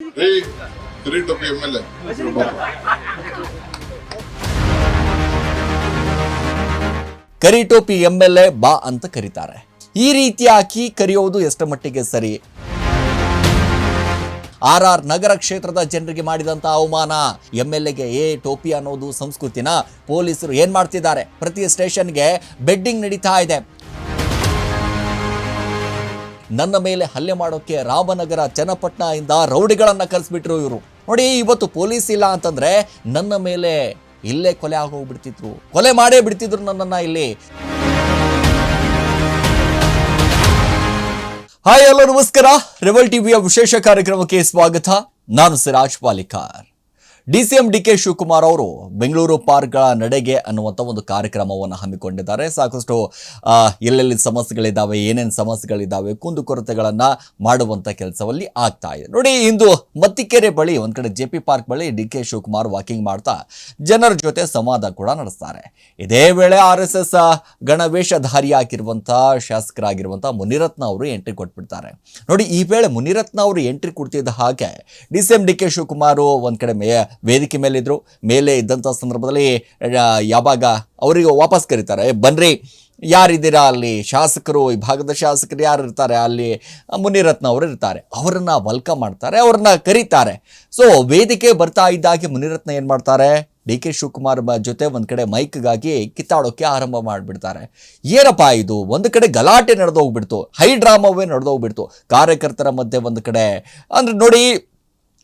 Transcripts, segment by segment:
ರೀ ಟೋಪಿ M L A ಕರಿಟೋಪಿ ಬಾ ಅಂತ ಕರೀತಾರೆ. ಈ ರೀತಿಯಾಗಿ ಕರೆಯೋದು ಎಷ್ಟರ ಮಟ್ಟಿಗೆ ಸರಿ? ಆರ್ ಆರ್ ನಗರ ಕ್ಷೇತ್ರದ ಜನರಿಗೆ ಮಾಡಿದಂತ ಅವಮಾನ. ಎಂ ಎಲ್ ಎಗೆ ಏ ಟೋಪಿ ಅನ್ನೋದು ಸಂಸ್ಕೃತಿನ ಪೊಲೀಸರು ಏನ್ ಮಾಡ್ತಿದ್ದಾರೆ? ಪ್ರತಿ ಸ್ಟೇಷನ್ಗೆ ಬೆಡ್ಡಿಂಗ್ ನಡೀತಾ ಇದೆ. ನನ್ನ ಮೇಲೆ ಹಲ್ಲೆ ಮಾಡೋಕ್ಕೆ ರಾಮನಗರ ಚನ್ನಪಟ್ಟಣ ಇಂದ ರೌಡಿಗಳನ್ನ ಕರೆಸ್ಬಿಟ್ರು ಇವರು. ನೋಡಿ, ಇವತ್ತು ಪೊಲೀಸ್ ಇಲ್ಲ ಅಂತಂದ್ರೆ ನನ್ನ ಮೇಲೆ ಇಲ್ಲೇ ಕೊಲೆ ಆಗೋಗ್ಬಿಡ್ತಿದ್ರು ಕೊಲೆ ಮಾಡೇ ಬಿಡ್ತಿದ್ರು ನನ್ನನ್ನ ಇಲ್ಲಿ. ಹಾಯ್ ಹಲೋ ನಮಸ್ಕಾರ. ರೆಬಲ್ ಟಿವಿಯ ವಿಶೇಷ ಕಾರ್ಯಕ್ರಮಕ್ಕೆ ಸ್ವಾಗತ. ನಾನು Siraj Palikar. D C M D K Shivakumar ಅವರು ಬೆಂಗಳೂರು ಪಾರ್ಕ್ಗಳ ನಡೆಗೆ ಅನ್ನುವಂಥ ಒಂದು ಕಾರ್ಯಕ್ರಮವನ್ನು ಹಮ್ಮಿಕೊಂಡಿದ್ದಾರೆ. ಸಾಕಷ್ಟು ಎಲ್ಲೆಲ್ಲಿ ಸಮಸ್ಯೆಗಳಿದ್ದಾವೆ ಏನೇನು ಸಮಸ್ಯೆಗಳಿದ್ದಾವೆ ಕುಂದುಕೊರತೆಗಳನ್ನು ಮಾಡುವಂಥ ಕೆಲಸದಲ್ಲಿ ಆಗ್ತಾ ಇದೆ. ನೋಡಿ, ಇಂದು ಮತ್ತಿಕೆರೆ ಬಳಿ, ಒಂದು ಕಡೆ ಜೆ ಪಿ ಪಾರ್ಕ್ ಬಳಿ ಡಿ ಕೆ ಶಿವಕುಮಾರ್ ವಾಕಿಂಗ್ ಮಾಡ್ತಾ ಜನರ ಜೊತೆ ಸಂವಾದ ಕೂಡ ನಡೆಸ್ತಾರೆ. ಇದೇ ವೇಳೆ ಆರ್ ಎಸ್ ಎಸ್ ಗಣವೇಷಧಾರಿಯಾಗಿರುವಂಥ ಶಾಸಕರಾಗಿರುವಂಥ ಮುನಿರತ್ನ ಅವರು ಎಂಟ್ರಿ ಕೊಟ್ಬಿಡ್ತಾರೆ. ನೋಡಿ, ಈ ವೇಳೆ ಮುನಿರತ್ನ ಅವರು ಎಂಟ್ರಿ ಕೊಡ್ತಿದ್ದ ಹಾಗೆ D C M D K Shivakumar ಒಂದು ಕಡೆ ಮೇ ವೇದಿಕೆ ಮೇಲಿದ್ರು, ಮೇಲೆ ಇದ್ದಂಥ ಸಂದರ್ಭದಲ್ಲಿ ಯಾವಾಗ ಅವರಿಗೆ ವಾಪಸ್ ಕರೀತಾರೆ. ಬನ್ರಿ, ಯಾರಿದ್ದೀರಾ ಅಲ್ಲಿ? ಶಾಸಕರು, ಈ ಭಾಗದ ಶಾಸಕರು ಯಾರು ಇರ್ತಾರೆ? ಅಲ್ಲಿ ಮುನಿರತ್ನ ಅವರು ಇರ್ತಾರೆ. ಅವರನ್ನು ವೆಲ್ಕಮ್ ಮಾಡ್ತಾರೆ, ಅವ್ರನ್ನ ಕರೀತಾರೆ. ಸೊ ವೇದಿಕೆ ಬರ್ತಾ ಇದ್ದಾಗಿ ಮುನಿರತ್ನ ಏನು ಮಾಡ್ತಾರೆ? ಡಿ ಕೆ ಶಿವಕುಮಾರ್ ಜೊತೆ ಒಂದು ಕಡೆ ಮೈಕ್ಗಾಗಿ ಕಿತ್ತಾಡೋಕ್ಕೆ ಆರಂಭ ಮಾಡಿಬಿಡ್ತಾರೆ. ಏನಪ್ಪ ಇದು? ಒಂದು ಕಡೆ ಗಲಾಟೆ ನಡೆದೋಗ್ಬಿಡ್ತು. ಹೈ ಡ್ರಾಮಾವೇ ನಡೆದೋಗ್ಬಿಡ್ತು. ಕಾರ್ಯಕರ್ತರ ಮಧ್ಯೆ ಒಂದು ಕಡೆ. ಅಂದ್ರೆ ನೋಡಿ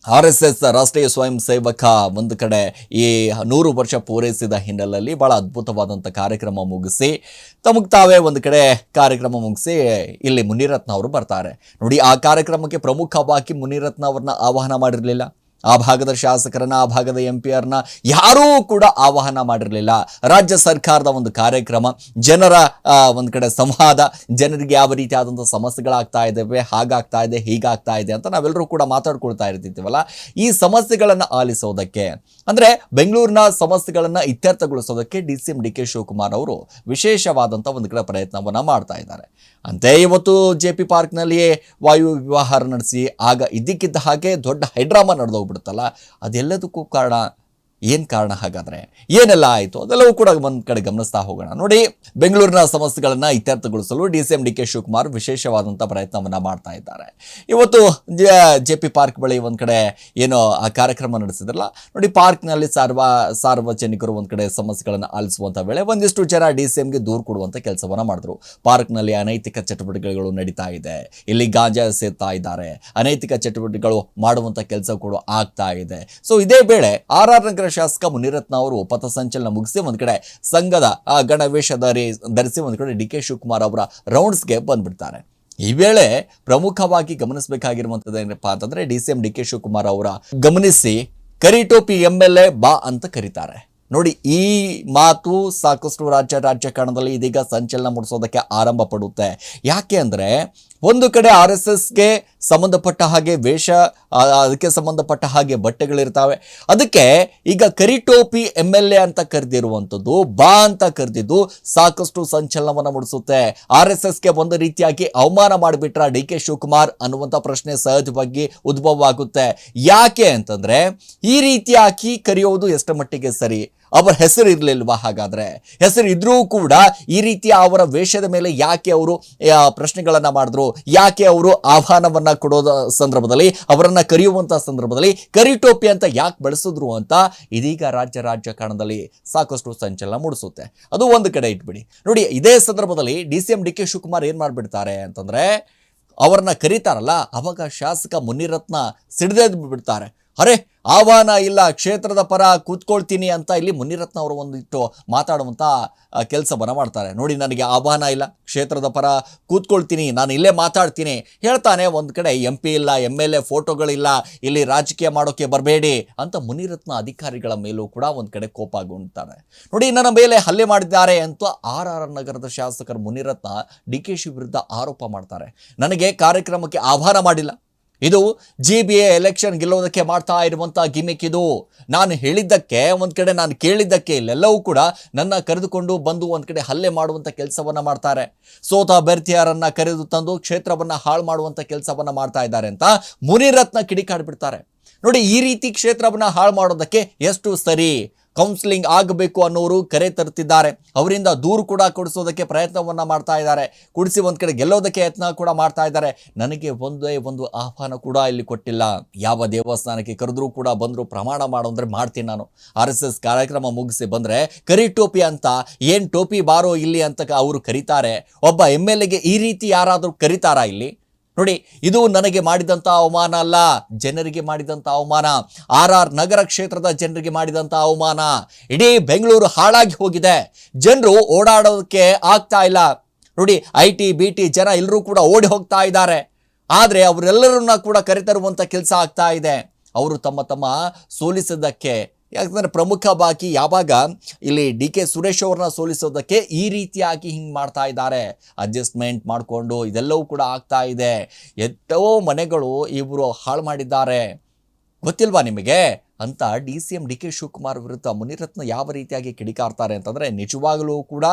ಆರ್ ಎಸ್ ಎಸ್ ರಾಷ್ಟ್ರೀಯ ಸ್ವಯಂ ಸೇವಕ ಒಂದು ಕಡೆ ಈ ನೂರು ವರ್ಷ ಪೂರೈಸಿದ ಹಿನ್ನೆಲೆಯಲ್ಲಿ ಭಾಳ ಅದ್ಭುತವಾದಂಥ ಕಾರ್ಯಕ್ರಮ ಮುಗಿಸಿ, ತಮಗೆ ತಾವೇ ಒಂದು ಕಡೆ ಕಾರ್ಯಕ್ರಮ ಮುಗಿಸಿ ಇಲ್ಲಿ ಮುನಿರತ್ನ ಅವರು ಬರ್ತಾರೆ. ನೋಡಿ, ಆ ಕಾರ್ಯಕ್ರಮಕ್ಕೆ ಪ್ರಮುಖವಾಗಿ ಮುನಿರತ್ನ ಅವ್ರನ್ನ ಆಹ್ವಾನ ಮಾಡಿರಲಿಲ್ಲ. ಆ ಭಾಗದ ಶಾಸಕರನ್ನ, ಆ ಭಾಗದ ಎಂ ಪಿ ಆರ್ನ ಯಾರೂ ಕೂಡ ಆಹ್ವಾನ ಮಾಡಿರಲಿಲ್ಲ. ರಾಜ್ಯ ಸರ್ಕಾರದ ಒಂದು ಕಾರ್ಯಕ್ರಮ, ಜನರ ಒಂದು ಕಡೆ ಸಂವಾದ, ಜನರಿಗೆ ಯಾವ ರೀತಿಯಾದಂಥ ಸಮಸ್ಯೆಗಳಾಗ್ತಾ ಇದ್ದಾವೆ ಹಾಗಾಗ್ತಾ ಇದೆ, ಹೀಗಾಗ್ತಾ ಇದೆ ಅಂತ ನಾವೆಲ್ಲರೂ ಕೂಡ ಮಾತಾಡ್ಕೊಳ್ತಾ ಇರ್ತಿದ್ದೀವಲ್ಲ ಈ ಸಮಸ್ಯೆಗಳನ್ನು ಆಲಿಸೋದಕ್ಕೆ, ಅಂದರೆ ಬೆಂಗಳೂರಿನ ಸಮಸ್ಯೆಗಳನ್ನು ಇತ್ಯರ್ಥಗೊಳಿಸೋದಕ್ಕೆ D C M D K Shivakumar ಅವರು ವಿಶೇಷವಾದಂಥ ಒಂದು ಕಡೆ ಪ್ರಯತ್ನವನ್ನು ಮಾಡ್ತಾ ಇದ್ದಾರೆ. ಅಂತೆ ಇವತ್ತು ಜೆ ಪಿ ಪಾರ್ಕ್ನಲ್ಲಿಯೇ ವಾಯು ವಿವಾಹ ನಡೆಸಿ, ಆಗ ಇದ್ದಕ್ಕಿದ್ದ ಹಾಗೆ ದೊಡ್ಡ ಹೈಡ್ರಾಮಾ ನಡೆದೋಗ್ಬಿಡುತ್ತಲ್ಲ ಅದೆಲ್ಲದಕ್ಕೂ ಕಾರಣ ಏನು ಕಾರಣ ಹಾಗಾದರೆ? ಏನೆಲ್ಲ ಆಯಿತು? ಅದೆಲ್ಲವೂ ಕೂಡ ಒಂದು ಕಡೆ ಗಮನಿಸ್ತಾ ಹೋಗೋಣ. ನೋಡಿ, ಬೆಂಗಳೂರಿನ ಸಮಸ್ಯೆಗಳನ್ನು ಇತ್ಯರ್ಥಗೊಳಿಸಲು D C M D K Shivakumar ವಿಶೇಷವಾದಂಥ ಪ್ರಯತ್ನವನ್ನು ಮಾಡ್ತಾ ಇದ್ದಾರೆ. ಇವತ್ತು, ಜೆ ಪಿ ಪಾರ್ಕ್ ಬಳಿ ಒಂದು ಕಡೆ ಏನೋ ಆ ಕಾರ್ಯಕ್ರಮ ನಡೆಸಿದ್ರಲ್ಲ? ನೋಡಿ, ಪಾರ್ಕ್ನಲ್ಲಿ ಸಾರ್ವ, ಸಾರ್ವಜನಿಕರು ಒಂದು ಕಡೆ ಸಮಸ್ಯೆಗಳನ್ನು ಆಲಿಸುವಂಥ ವೇಳೆ ಒಂದಿಷ್ಟು ಜನ ಡಿ ಸಿ ಎಂಗೆ ದೂರು ಕೊಡುವಂಥ ಕೆಲಸವನ್ನು ಮಾಡಿದ್ರು. ಪಾರ್ಕ್ನಲ್ಲಿ ಅನೈತಿಕ ಚಟುವಟಿಕೆಗಳು ನಡೀತಾ ಇದೆ. ಇಲ್ಲಿ ಗಾಂಜಾ ಸೇರ್ತಾ ಇದ್ದಾರೆ. ಅನೈತಿಕ ಚಟುವಟಿಕೆಗಳು ಮಾಡುವಂಥ ಕೆಲಸ ಕೂಡ ಆಗ್ತಾ ಇದೆ. ಸೊ, ಇದೇ ವೇಳೆ ಆರ್ ಆರ್ ನಗರ ಶಾಸಕ ಮುನಿರತ್ನ ಅವರು ಪಥಸಂಚಲನ ಮುಗಿಸಿ ಒಂದು ಕಡೆ ಸಂಘದ ಗಣವೇಶ ಧರಿಸಿ ಒಂದು ಕಡೆ ಡಿ ಕೆ ಶಿವಕುಮಾರ್ ಅವರ ರೌಂಡ್ಸ್ಗೆ ಬಂದ್ಬಿಡ್ತಾರೆ. ಈ ವೇಳೆ ಪ್ರಮುಖವಾಗಿ ಗಮನಿಸಬೇಕಾಗಿರುವಂಥದ್ದು ಏನಪ್ಪಾ ಅಂತಂದ್ರೆ D C M D K Shivakumar ಅವರ ಗಮನಿಸಿ ಕರಿಟೋಪಿ ಎಂ ಎಲ್ ಎ ಬಾ ಅಂತ ಕರೀತಾರೆ. ನೋಡಿ, ಈ ಮಾತು ಸಾಕಷ್ಟು ರಾಜ್ಯ ರಾಜಕಾರಣದಲ್ಲಿ ಇದೀಗ ಸಂಚಲನ ಮೂಡಿಸೋದಕ್ಕೆ ಆರಂಭ ಪಡುತ್ತೆ. ಯಾಕೆ ಅಂದರೆ ಒಂದು ಕಡೆ ಆರ್ ಎಸ್ ಎಸ್ಗೆ ಸಂಬಂಧಪಟ್ಟ ಹಾಗೆ ವೇಷ ಅದಕ್ಕೆ ಸಂಬಂಧಪಟ್ಟ ಹಾಗೆ ಬಟ್ಟೆಗಳಿರ್ತಾವೆ. ಅದಕ್ಕೆ ಈಗ ಕರಿಟೋಪಿ ಎಂ ಎಲ್ ಎ ಅಂತ ಕರೆದಿರುವಂಥದ್ದು, ಬಾ ಅಂತ ಕರೆದಿದ್ದು ಸಾಕಷ್ಟು ಸಂಚಲನವನ್ನು ಮೂಡಿಸುತ್ತೆ. ಆರ್ ಎಸ್ ಎಸ್ಗೆ ಒಂದು ರೀತಿಯಾಗಿ ಅವಮಾನ ಮಾಡಿಬಿಟ್ರ ಡಿ ಕೆ ಶಿವಕುಮಾರ್ ಅನ್ನುವಂಥ ಪ್ರಶ್ನೆ ಸಹಜವಾಗಿ ಉದ್ಭವ ಆಗುತ್ತೆ ಯಾಕೆ ಅಂತಂದ್ರೆ ಈ ರೀತಿಯಾಗಿ ಕರೆಯೋದು ಎಷ್ಟರ ಮಟ್ಟಿಗೆ ಸರಿ? ಅವರ ಹೆಸರು ಇರಲಿಲ್ವಾ ಹಾಗಾದ್ರೆ? ಹೆಸರು ಇದ್ರೂ ಕೂಡ ಈ ರೀತಿಯ ಅವರ ವೇಷದ ಮೇಲೆ ಯಾಕೆ ಅವರು ಪ್ರಶ್ನೆಗಳನ್ನು ಮಾಡಿದ್ರು? ಯಾಕೆ ಅವರು ಆಹ್ವಾನವನ್ನು ಕೊಡೋದ ಸಂದರ್ಭದಲ್ಲಿ, ಅವರನ್ನು ಕರೆಯುವಂಥ ಸಂದರ್ಭದಲ್ಲಿ ಕರಿಟೋಪಿ ಅಂತ ಯಾಕೆ ಬಳಸಿದ್ರು ಅಂತ ಇದೀಗ ರಾಜ್ಯ ರಾಜಕಾರಣದಲ್ಲಿ ಸಾಕಷ್ಟು ಸಂಚಲನ ಮೂಡಿಸುತ್ತೆ. ಅದು ಒಂದು ಕಡೆ ಇಟ್ಬಿಡಿ. ನೋಡಿ, ಇದೇ ಸಂದರ್ಭದಲ್ಲಿ D C M D K Shivakumar ಏನು ಮಾಡಿಬಿಡ್ತಾರೆ ಅಂತಂದರೆ, ಅವರನ್ನ ಕರೀತಾರಲ್ಲ, ಅವಾಗ ಶಾಸಕ ಮುನಿರತ್ನ ಸಿಡಿದೆ ಬಿಡ್ತಾರೆ ಅರೆ ಆಹ್ವಾನ ಇಲ್ಲ, ಕ್ಷೇತ್ರದ ಪರ ಕೂತ್ಕೊಳ್ತೀನಿ ಅಂತ ಇಲ್ಲಿ ಮುನಿರತ್ನ ಅವರು ಒಂದಿಟ್ಟು ಮಾತಾಡುವಂಥ ಕೆಲಸವನ್ನು ಮಾಡ್ತಾರೆ. ನೋಡಿ, ನನಗೆ ಆಹ್ವಾನ ಇಲ್ಲ, ಕ್ಷೇತ್ರದ ಪರ ಕೂತ್ಕೊಳ್ತೀನಿ, ನಾನು ಇಲ್ಲೇ ಮಾತಾಡ್ತೀನಿ, ಹೇಳ್ತಾನೆ ಒಂದು ಕಡೆ ಎಂ ಪಿ ಇಲ್ಲ ಎಂ ಎಲ್ ಎ ಫೋಟೋಗಳಿಲ್ಲ, ಇಲ್ಲಿ ರಾಜಕೀಯ ಮಾಡೋಕ್ಕೆ ಬರಬೇಡಿ ಅಂತ ಮುನಿರತ್ನ ಅಧಿಕಾರಿಗಳ ಮೇಲೂ ಕೂಡ ಒಂದು ಕಡೆ ಕೋಪಗೊಂಡ್ತಾರೆ ನೋಡಿ, ನನ್ನ ಮೇಲೆ ಹಲ್ಲೆ ಮಾಡಿದ್ದಾರೆ ಅಂತ ಆರ್ ಆರ್ ನಗರದ ಶಾಸಕರು ಮುನಿರತ್ನ ಡಿ ಕೆ ಶಿ ವಿರುದ್ಧ ಆರೋಪ ಮಾಡ್ತಾರೆ. ನನಗೆ ಕಾರ್ಯಕ್ರಮಕ್ಕೆ ಆಹ್ವಾನ ಮಾಡಿಲ್ಲ ಇದು ಜಿ ಬಿ ಎ ಎಲೆಕ್ಷನ್ ಗೆಲ್ಲೋದಕ್ಕೆ ಮಾಡ್ತಾ ಇರುವಂಥ ಗಿಮಿಕ್ ಇದು. ನಾನು ಹೇಳಿದ್ದಕ್ಕೆ, ಒಂದ್ ಕಡೆ ನಾನು ಕೇಳಿದ್ದಕ್ಕೆ ಇಲ್ಲೆಲ್ಲವೂ ಕೂಡ ನನ್ನ ಕರೆದುಕೊಂಡು ಬಂದು ಒಂದ್ ಕಡೆ ಹಲ್ಲೆ ಮಾಡುವಂತ ಕೆಲಸವನ್ನ ಮಾಡ್ತಾರೆ. ಸೋತ ಅಭ್ಯರ್ಥಿಯರನ್ನ ಕರೆದು ತಂದು ಕ್ಷೇತ್ರವನ್ನ ಹಾಳು ಮಾಡುವಂತ ಕೆಲಸವನ್ನ ಮಾಡ್ತಾ ಇದ್ದಾರೆ ಅಂತ ಮುನಿರತ್ನ ಕಿಡಿಕಾಡ್ಬಿಡ್ತಾರೆ. ನೋಡಿ, ಈ ರೀತಿ ಕ್ಷೇತ್ರವನ್ನ ಹಾಳು ಮಾಡೋದಕ್ಕೆ ಎಷ್ಟು ಸರಿ? ಕೌನ್ಸಿಲಿಂಗ್ ಆಗಬೇಕು ಅನ್ನೋರು ಕರೆ ತರುತ್ತಿದ್ದಾರೆ ಅವರಿಂದ ದೂರು ಕೂಡ ಕೊಡಿಸೋದಕ್ಕೆ ಪ್ರಯತ್ನವನ್ನ ಮಾಡ್ತಾ ಇದ್ದಾರೆ. ಕುಡಿಸಿ ಒಂದು ಕಡೆ ಗೆಲ್ಲೋದಕ್ಕೆ ಯತ್ನ ಕೂಡ ಮಾಡ್ತಾ ಇದ್ದಾರೆ. ನನಗೆ ಒಂದೇ ಒಂದು ಆಹ್ವಾನ ಕೂಡ ಇಲ್ಲಿ ಕೊಟ್ಟಿಲ್ಲ. ಯಾವ ದೇವಸ್ಥಾನಕ್ಕೆ ಕರೆದ್ರೂ ಕೂಡ ಬಂದ್ರು ಪ್ರಮಾಣ ಮಾಡು ಅಂದರೆ ಮಾಡ್ತೀನಿ ನಾನು. ಆರ್ ಎಸ್ ಎಸ್ ಕಾರ್ಯಕ್ರಮ ಮುಗಿಸಿ ಬಂದ್ರೆ ಕರಿ ಟೋಪಿ ಅಂತ, ಏನ್ ಟೋಪಿ ಬಾರೋ ಇಲ್ಲಿ ಅಂತ ಅವರು ಕರೀತಾರೆ. ಒಬ್ಬ ಎಂ ಎಲ್ ಎಗೆ ಈ ರೀತಿ ಯಾರಾದರೂ ಕರೀತಾರಾ ಇಲ್ಲಿ? ನೋಡಿ, ಇದು ನನಗೆ ಮಾಡಿದಂಥ ಅವಮಾನ ಅಲ್ಲ. ಜನರಿಗೆ ಮಾಡಿದಂಥ ಅವಮಾನ. ಆರ್ ಆರ್ ನಗರ ಕ್ಷೇತ್ರದ ಜನರಿಗೆ ಮಾಡಿದಂಥ ಅವಮಾನ. ಇಡೀ ಬೆಂಗಳೂರು ಹಾಳಾಗಿ ಹೋಗಿದೆ. ಜನರು ಓಡಾಡೋದಕ್ಕೆ ಆಗ್ತಾ ಇಲ್ಲ. ನೋಡಿ, ಐ ಟಿ ಬಿ ಟಿ ಜನ ಎಲ್ಲರೂ ಕೂಡ ಓಡಿ ಹೋಗ್ತಾ ಇದ್ದಾರೆ. ಆದರೆ ಅವರೆಲ್ಲರನ್ನ ಕೂಡ ಕರೆತರುವಂಥ ಕೆಲಸ ಆಗ್ತಾ ಇದೆ. ಅವರು ತಮ್ಮ ತಮ್ಮ ಸೋಲಿಸಿದ್ದಕ್ಕೆ ಯಾಕಂದ್ರೆ ಪ್ರಮುಖವಾಗಿ ಯಾವಾಗ? ಇಲ್ಲಿ ಡಿ ಕೆ ಸುರೇಶ್ ಅವ್ರನ್ನ ಸೋಲಿಸೋದಕ್ಕೆ ಈ ರೀತಿಯಾಗಿ ಹಿಂಗೆ ಮಾಡ್ತಾ ಇದ್ದಾರೆ. ಅಡ್ಜಸ್ಟ್ಮೆಂಟ್ ಮಾಡಿಕೊಂಡು ಇದೆಲ್ಲವೂ ಕೂಡ ಆಗ್ತಾ ಇದೆ. ಎಷ್ಟೋ ಮನೆಗಳು ಇವರು ಹಾಳು ಮಾಡಿದ್ದಾರೆ. ಗೊತ್ತಿಲ್ವಾ ನಿಮಗೆ? ಅಂತ D C M D K Shivakumar ವಿರುದ್ಧ ಮುನಿರತ್ನ ಯಾವ ರೀತಿಯಾಗಿ ಕಿಡಿಕಾರ್ತಾರೆ ಅಂತಂದರೆ ನಿಜವಾಗಲೂ ಕೂಡ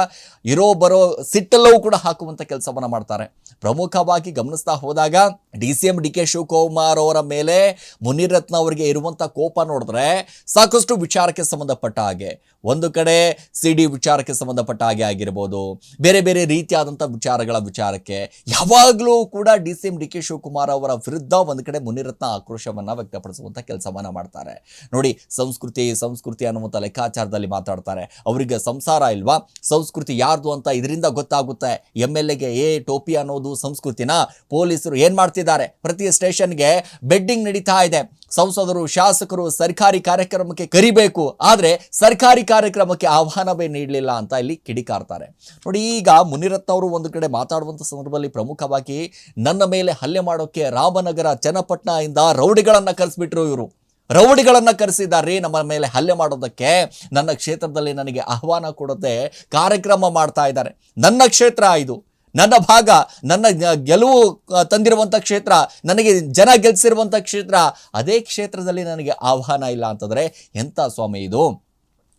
ಇರೋ ಬರೋ ಸಿಟ್ಟೆಲ್ಲವೂ ಕೂಡ ಹಾಕುವಂಥ ಕೆಲಸವನ್ನು ಮಾಡ್ತಾರೆ. ಪ್ರಮುಖವಾಗಿ ಗಮನಿಸ್ತಾ ಹೋದಾಗ D C M D K Shivakumar ಅವರ ಮೇಲೆ ಮುನಿರತ್ನ ಅವರಿಗೆ ಇರುವಂಥ ಕೋಪ ನೋಡಿದ್ರೆ ಸಾಕಷ್ಟು ವಿಚಾರಕ್ಕೆ ಸಂಬಂಧಪಟ್ಟ ಹಾಗೆ. ಒಂದು ಕಡೆ ಸಿ ಡಿ ವಿಚಾರಕ್ಕೆ ಸಂಬಂಧಪಟ್ಟ ಹಾಗೆ ಆಗಿರ್ಬೋದು, ಬೇರೆ ಬೇರೆ ರೀತಿಯಾದಂಥ ವಿಚಾರಗಳ ವಿಚಾರಕ್ಕೆ. ಯಾವಾಗಲೂ ಕೂಡ D C M D K Shivakumar ಅವರ ವಿರುದ್ಧ ಒಂದು ಕಡೆ ಮುನಿರತ್ನ ಆಕ್ರೋಶವನ್ನು ವ್ಯಕ್ತಪಡಿಸುವಂಥ ಕೆಲಸವನ್ನು ಮಾಡ್ತಾರೆ. ನೋಡಿ, ಸಂಸ್ಕೃತಿ ಸಂಸ್ಕೃತಿ ಅನ್ನುವಂಥ ಲೆಕ್ಕಾಚಾರದಲ್ಲಿ ಮಾತಾಡ್ತಾರೆ. ಅವರಿಗೆ ಸಂಸಾರ ಇಲ್ವಾ? ಸಂಸ್ಕೃತಿ ಯಾರ್ದು ಅಂತ ಇದರಿಂದ ಗೊತ್ತಾಗುತ್ತೆ. ಎಂ ಎಲ್ ಎಗೆ ಏ, ಟೋಪಿ ಅನ್ನೋದು ಸಂಸ್ಕೃತಿನ? ಪೊಲೀಸರು ಏನು ಮಾಡ್ತಿದ್ದಾರೆ? ಪ್ರತಿ ಸ್ಟೇಷನ್ಗೆ ಬೆಡ್ಡಿಂಗ್ ನಡೀತಾ ಇದೆ. ಸಂಸದರು, ಶಾಸಕರು ಸರ್ಕಾರಿ ಕಾರ್ಯಕ್ರಮಕ್ಕೆ ಕರಿಬೇಕು. ಆದರೆ ಸರ್ಕಾರಿ ಕಾರ್ಯಕ್ರಮಕ್ಕೆ ಆಹ್ವಾನವೇ ನೀಡಲಿಲ್ಲ ಅಂತ ಇಲ್ಲಿ ಕಿಡಿಕಾರ್ತಾರೆ. ನೋಡಿ, ಈಗ ಮುನಿರತ್ನ ಅವರು ಒಂದು ಕಡೆ ಮಾತಾಡುವಂಥ ಸಂದರ್ಭದಲ್ಲಿ ಪ್ರಮುಖವಾಗಿ ನನ್ನ ಮೇಲೆ ಹಲ್ಲೆ ಮಾಡೋಕ್ಕೆ ರಾಮನಗರ ಚನ್ನಪಟ್ಟಣ ರೌಡಿಗಳನ್ನು ರೌಡಿಗಳನ್ನ ಕರೆಸ್ಬಿಟ್ರು ಇವರು. ರೌಡಿಗಳನ್ನ ಕರೆಸಿದ್ದಾರೆ ನಮ್ಮ ಮೇಲೆ ಹಲ್ಲೆ ಮಾಡೋದಕ್ಕೆ ನನ್ನ ಕ್ಷೇತ್ರದಲ್ಲಿ ನನಗೆ ಆಹ್ವಾನ ಕೊಡದೆ ಕಾರ್ಯಕ್ರಮ ಮಾಡ್ತಾ ಇದ್ದಾರೆ. ನನ್ನ ಕ್ಷೇತ್ರ ಇದು. ನನ್ನ ಭಾಗ, ನನ್ನ ಗೆಲುವು ತಂದಿರುವಂಥ ಕ್ಷೇತ್ರ, ನನಗೆ ಜನ ಗೆಲ್ಸಿರುವಂಥ ಕ್ಷೇತ್ರ, ಅದೇ ಕ್ಷೇತ್ರದಲ್ಲಿ ನನಗೆ ಆಹ್ವಾನ ಇಲ್ಲ ಅಂತಂದರೆ ಎಂಥ ಸ್ವಾಮಿ ಇದು?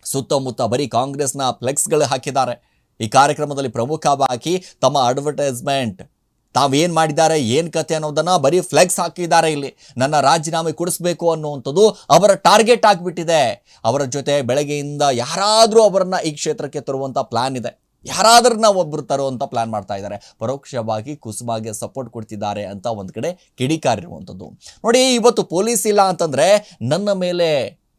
ಸುತ್ತಮುತ್ತ ಬರೀ ಕಾಂಗ್ರೆಸ್ನ ಫ್ಲೆಕ್ಸ್ಗಳು ಹಾಕಿದ್ದಾರೆ. ಈ ಕಾರ್ಯಕ್ರಮದಲ್ಲಿ ಪ್ರಮುಖವಾಗಿ ತಮ್ಮ ಅಡ್ವರ್ಟೈಸ್ಮೆಂಟ್ ತಾವೇನು ಮಾಡಿದ್ದಾರೆ, ಏನು ಕತೆ ಅನ್ನೋದನ್ನು ಬರೀ ಫ್ಲೆಕ್ಸ್ ಹಾಕಿದ್ದಾರೆ ಇಲ್ಲಿ. ನನ್ನ ರಾಜೀನಾಮೆ ಕೊಡಿಸ್ಬೇಕು ಅನ್ನುವಂಥದ್ದು ಅವರ ಟಾರ್ಗೆಟ್ ಆಗಿಬಿಟ್ಟಿದೆ. ಅವರ ಜೊತೆ ಬೆಳಗ್ಗೆಯಿಂದ ಯಾರಾದರೂ ಅವರನ್ನು ಈ ಕ್ಷೇತ್ರಕ್ಕೆ ತರುವಂಥ ಪ್ಲ್ಯಾನ್ ಇದೆ. ಯಾರಾದ್ರನ್ನ ಒಬ್ಬರು ತರುವಂಥ ಪ್ಲಾನ್ ಮಾಡ್ತಾ ಇದ್ದಾರೆ. ಪರೋಕ್ಷವಾಗಿ ಕುಸುಮಾಗೆ ಸಪೋರ್ಟ್ ಕೊಡ್ತಿದ್ದಾರೆ ಅಂತ ಒಂದು ಕಡೆ ಕಿಡಿಕಾರಿರುವಂಥದ್ದು. ನೋಡಿ, ಇವತ್ತು ಪೊಲೀಸ್ ಇಲ್ಲ ಅಂತಂದರೆ ನನ್ನ ಮೇಲೆ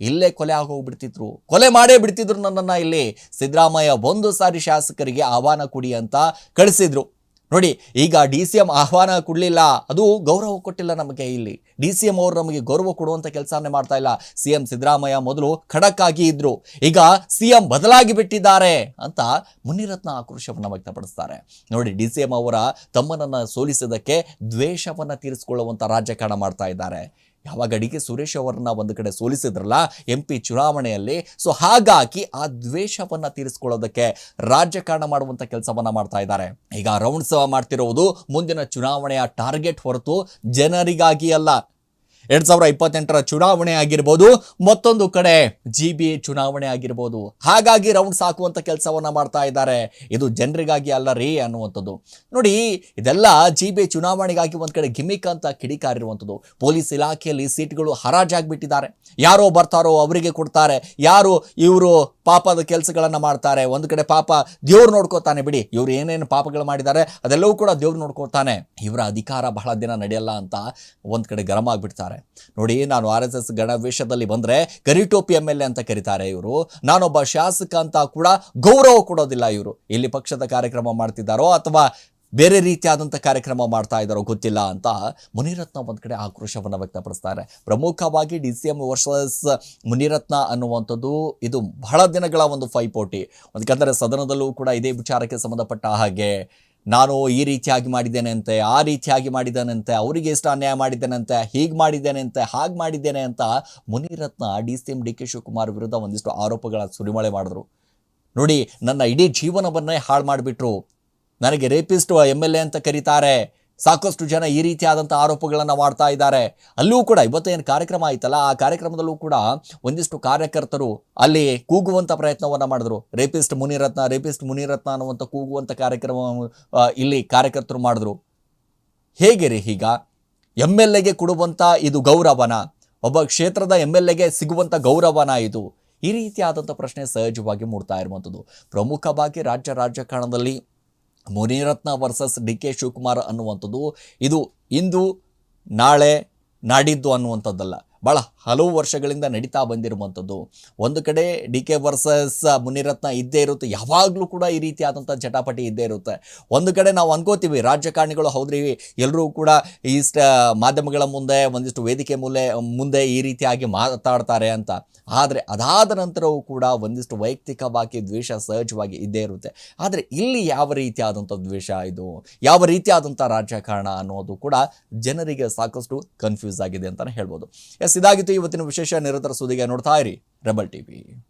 ಇಲ್ಲೇ ಕೊಲೆ ಆಗೋಗ್ಬಿಡ್ತಿದ್ರು. ಕೊಲೆ ಮಾಡೇ ಬಿಡ್ತಿದ್ರು ನನ್ನನ್ನು ಇಲ್ಲಿ. ಸಿದ್ದರಾಮಯ್ಯ ಒಂದು ಸಾರಿ ಶಾಸಕರಿಗೆ ಆಹ್ವಾನ ಕೊಡಿ ಅಂತ ಕಳಿಸಿದ್ರು. ನೋಡಿ, ಈಗ ಡಿ ಸಿ ಎಂ ಆಹ್ವಾನ ಕೊಡಲಿಲ್ಲ. ಅದು ಗೌರವ ಕೊಟ್ಟಿಲ್ಲ ನಮಗೆ ಇಲ್ಲಿ. ಡಿ ಸಿ ಎಂ ಅವರು ನಮಗೆ ಗೌರವ ಕೊಡುವಂಥ ಕೆಲಸನೇ ಮಾಡ್ತಾ ಇಲ್ಲ. ಸಿ ಎಂ ಸಿದ್ದರಾಮಯ್ಯ ಮೊದಲು ಖಡಕ್ ಆಗಿ ಇದ್ರು. ಈಗ ಸಿ ಎಂ ಬದಲಾಗಿ ಬಿಟ್ಟಿದ್ದಾರೆ ಅಂತ ಮುನಿರತ್ನ ಆಕ್ರೋಶವನ್ನು ವ್ಯಕ್ತಪಡಿಸ್ತಾರೆ. ನೋಡಿ, ಡಿ ಸಿ ಎಂ ಅವರ ತಮ್ಮನನ್ನು ಸೋಲಿಸೋದಕ್ಕೆ ದ್ವೇಷವನ್ನು ತೀರಿಸಿಕೊಳ್ಳುವಂಥ ರಾಜಕಾರಣ ಮಾಡ್ತಾ ಇದ್ದಾರೆ. ಯಾವಾಗ ಅಡಿಗೆ ಸುರೇಶ್ ಅವರನ್ನ ಒಂದು ಕಡೆ ಸೋಲಿಸಿದ್ರಲ್ಲ ಎಂ ಪಿ ಚುನಾವಣೆಯಲ್ಲಿ. ಸೊ ಹಾಗಾಗಿ ಆ ದ್ವೇಷವನ್ನ ತೀರಿಸ್ಕೊಳ್ಳೋದಕ್ಕೆ ರಾಜಕಾರಣ ಮಾಡುವಂತ ಕೆಲಸವನ್ನ ಮಾಡ್ತಾ ಇದ್ದಾರೆ. ಈಗ ರೌಂಡ್ಸ್ ಮಾಡ್ತಿರುವುದು ಮುಂದಿನ ಚುನಾವಣೆಯ ಟಾರ್ಗೆಟ್ ಹೊರತು ಜನರಿಗಾಗಿ ಅಲ್ಲ ಎರಡ್ ಸಾವಿರ ಇಪ್ಪತ್ತೆಂಟರ ಚುನಾವಣೆ ಆಗಿರ್ಬೋದು, ಮತ್ತೊಂದು ಕಡೆ ಜಿ ಬಿ ಚುನಾವಣೆ ಆಗಿರ್ಬೋದು. ಹಾಗಾಗಿ ರೌಂಡ್ ಸಾಕುವಂತ ಕೆಲಸವನ್ನ ಮಾಡ್ತಾ ಇದ್ದಾರೆ. ಇದು ಜನರಿಗಾಗಿ ಅಲ್ಲ ರೀ ಅನ್ನುವಂಥದ್ದು. ನೋಡಿ, ಇದೆಲ್ಲ ಜಿ ಬಿ ಚುನಾವಣೆಗಾಗಿ ಒಂದ್ ಕಡೆ ಗಿಮಿಕ್ ಅಂತ ಕಿಡಿಕಾರಿರುವಂಥದ್ದು. ಪೊಲೀಸ್ ಇಲಾಖೆಯಲ್ಲಿ ಸೀಟ್ಗಳು ಹರಾಜಾಗ್ಬಿಟ್ಟಿದ್ದಾರೆ. ಯಾರೋ ಬರ್ತಾರೋ ಅವರಿಗೆ ಕೊಡ್ತಾರೆ. ಯಾರು ಇವರು ಪಾಪದ ಕೆಲಸಗಳನ್ನು ಮಾಡ್ತಾರೆ. ಒಂದು ಕಡೆ ಪಾಪ ದೇವ್ರು ನೋಡ್ಕೋತಾನೆ ಬಿಡಿ. ಇವ್ರು ಏನೇನು ಪಾಪಗಳು ಮಾಡಿದ್ದಾರೆ ಅದೆಲ್ಲವೂ ಕೂಡ ದೇವ್ರು ನೋಡ್ಕೋತಾನೆ. ಇವರ ಅಧಿಕಾರ ಬಹಳ ದಿನ ನಡೆಯಲ್ಲ ಅಂತ ಒಂದು ಕಡೆ ಗರಂ ಆಗಿಬಿಡ್ತಾರೆ. ನೋಡಿ, ನಾನು ಆರ್ ಎಸ್ ಎಸ್ ಗಣವೇಶದಲ್ಲಿ ಬಂದರೆ ಗರಿಟೋಪಿ ಎಂ ಎಲ್ ಎ ಅಂತ ಕರೀತಾರೆ ಇವರು. ನಾನೊಬ್ಬ ಶಾಸಕ ಅಂತ ಕೂಡ ಗೌರವ ಕೊಡೋದಿಲ್ಲ ಇವರು. ಇಲ್ಲಿ ಪಕ್ಷದ ಕಾರ್ಯಕ್ರಮ ಮಾಡ್ತಿದ್ದಾರೋ ಅಥವಾ ಬೇರೆ ರೀತಿಯಾದಂಥ ಕಾರ್ಯಕ್ರಮ ಮಾಡ್ತಾ ಇದ್ದಾರೋ ಗೊತ್ತಿಲ್ಲ ಅಂತ ಮುನಿರತ್ನ ಒಂದು ಕಡೆ ಆಕ್ರೋಶವನ್ನು ವ್ಯಕ್ತಪಡಿಸ್ತಾರೆ. ಪ್ರಮುಖವಾಗಿ D C M versus Munirathna ಅನ್ನುವಂಥದ್ದು ಇದು ಬಹಳ ದಿನಗಳ ಒಂದು ಪೈಪೋಟಿ. ಯಾಕಂದರೆ ಸದನದಲ್ಲೂ ಕೂಡ ಇದೇ ವಿಚಾರಕ್ಕೆ ಸಂಬಂಧಪಟ್ಟ ಹಾಗೆ ನಾನು ಈ ರೀತಿಯಾಗಿ ಮಾಡಿದ್ದೇನೆ ಅಂತೆ ಆ ರೀತಿಯಾಗಿ ಮಾಡಿದ್ದೇನಂತೆ, ಅವರಿಗೆ ಎಷ್ಟು ಅನ್ಯಾಯ ಮಾಡಿದ್ದೇನಂತೆ, ಹೀಗೆ ಮಾಡಿದ್ದೇನೆ ಅಂತೆ ಹಾಗೆ ಮಾಡಿದ್ದೇನೆ ಅಂತ Munirathna D C M D K Shivakumar ವಿರುದ್ಧ ಒಂದಿಷ್ಟು ಆರೋಪಗಳ ಸುರಿಮಳೆ ಮಾಡಿದ್ರು. ನೋಡಿ, ನನ್ನ ಇಡೀ ಜೀವನವನ್ನೇ ಹಾಳು ಮಾಡಿಬಿಟ್ರು. ನನಗೆ ರೇಪಿಸ್ಟ್ ಎಂ ಎಲ್ ಎ ಅಂತ ಕರೀತಾರೆ. ಸಾಕಷ್ಟು ಜನ ಈ ರೀತಿಯಾದಂಥ ಆರೋಪಗಳನ್ನು ಮಾಡ್ತಾ ಇದ್ದಾರೆ. ಅಲ್ಲೂ ಕೂಡ ಇವತ್ತು ಏನು ಕಾರ್ಯಕ್ರಮ ಆಯ್ತಲ್ಲ, ಆ ಕಾರ್ಯಕ್ರಮದಲ್ಲೂ ಕೂಡ ಒಂದಿಷ್ಟು ಕಾರ್ಯಕರ್ತರು ಅಲ್ಲಿ ಕೂಗುವಂಥ ಪ್ರಯತ್ನವನ್ನು ಮಾಡಿದ್ರು. ರೇಪಿಸ್ಟ್ ಮುನಿರತ್ನ ರೇಪಿಸ್ಟ್ ಮುನಿರತ್ನ ಅನ್ನುವಂಥ ಕೂಗುವಂಥ ಕಾರ್ಯಕ್ರಮ ಇಲ್ಲಿ ಕಾರ್ಯಕರ್ತರು ಮಾಡಿದ್ರು. ಹೇಗೆ ರೀ ಈಗ? ಎಂ ಎಲ್ ಎಗೆ ಕೊಡುವಂಥ ಇದು ಗೌರವನ, ಒಬ್ಬ ಕ್ಷೇತ್ರದ ಎಂ ಎಲ್ ಎಗೆ ಸಿಗುವಂಥ ಗೌರವನ ಇದು. ಈ ರೀತಿಯಾದಂಥ ಪ್ರಶ್ನೆ ಸಹಜವಾಗಿ ಮೂಡ್ತಾ ಇರುವಂಥದ್ದು ಪ್ರಮುಖವಾಗಿ ರಾಜ್ಯ ರಾಜಕಾರಣದಲ್ಲಿ Munirathna versus D K Shivakumar ಅನ್ನುವಂಥದ್ದು ಇದು ಇಂದು ನಾಳೆ ನಾಡಿದ್ದು ಅನ್ನುವಂಥದ್ದಲ್ಲ. ಭಾಳ ಹಲವು ವರ್ಷಗಳಿಂದ ನಡೀತಾ ಬಂದಿರುವಂಥದ್ದು. ಒಂದು ಕಡೆ ಡಿ ಕೆ ವರ್ಸಸ್ ಮುನಿರತ್ನ ಇದ್ದೇ ಇರುತ್ತೆ. ಯಾವಾಗಲೂ ಕೂಡ ಈ ರೀತಿಯಾದಂಥ ಜಟಾಪಟಿ ಇದ್ದೇ ಇರುತ್ತೆ. ಒಂದು ಕಡೆ ನಾವು ಅನ್ಕೋತೀವಿ ರಾಜಕಾರಣಿಗಳು ಹೌದ್ರಿ ಎಲ್ಲರೂ ಕೂಡ ಇಷ್ಟ ಮಾಧ್ಯಮಗಳ ಮುಂದೆ, ಒಂದಿಷ್ಟು ವೇದಿಕೆ ಮೂಲೆ, ಮುಂದೆ ಈ ರೀತಿಯಾಗಿ ಮಾತಾಡ್ತಾರೆ ಅಂತ. ಆದರೆ ಅದಾದ ನಂತರವೂ ಕೂಡ ಒಂದಿಷ್ಟು ವೈಯಕ್ತಿಕವಾಗಿ ದ್ವೇಷ ಸಹಜವಾಗಿ ಇದ್ದೇ ಇರುತ್ತೆ. ಆದರೆ ಇಲ್ಲಿ ಯಾವ ರೀತಿಯಾದಂಥ ದ್ವೇಷ ಇದು? ಯಾವ ರೀತಿಯಾದಂಥ ರಾಜಕಾರಣ ಅನ್ನೋದು ಕೂಡ ಜನರಿಗೆ ಸಾಕಷ್ಟು ಕನ್ಫ್ಯೂಸ್ ಆಗಿದೆ ಅಂತಲೇ ಹೇಳ್ಬೋದು. ಎಸ್, ಇದಾಗಿತ್ತು ಇವತ್ತಿನ ವಿಶೇಷ ನಿರಂತರ ಸುದ್ದಿಗೆ ನೋಡ್ತಾ ಇರಿ ರೆಬಲ್ ಟಿವಿ.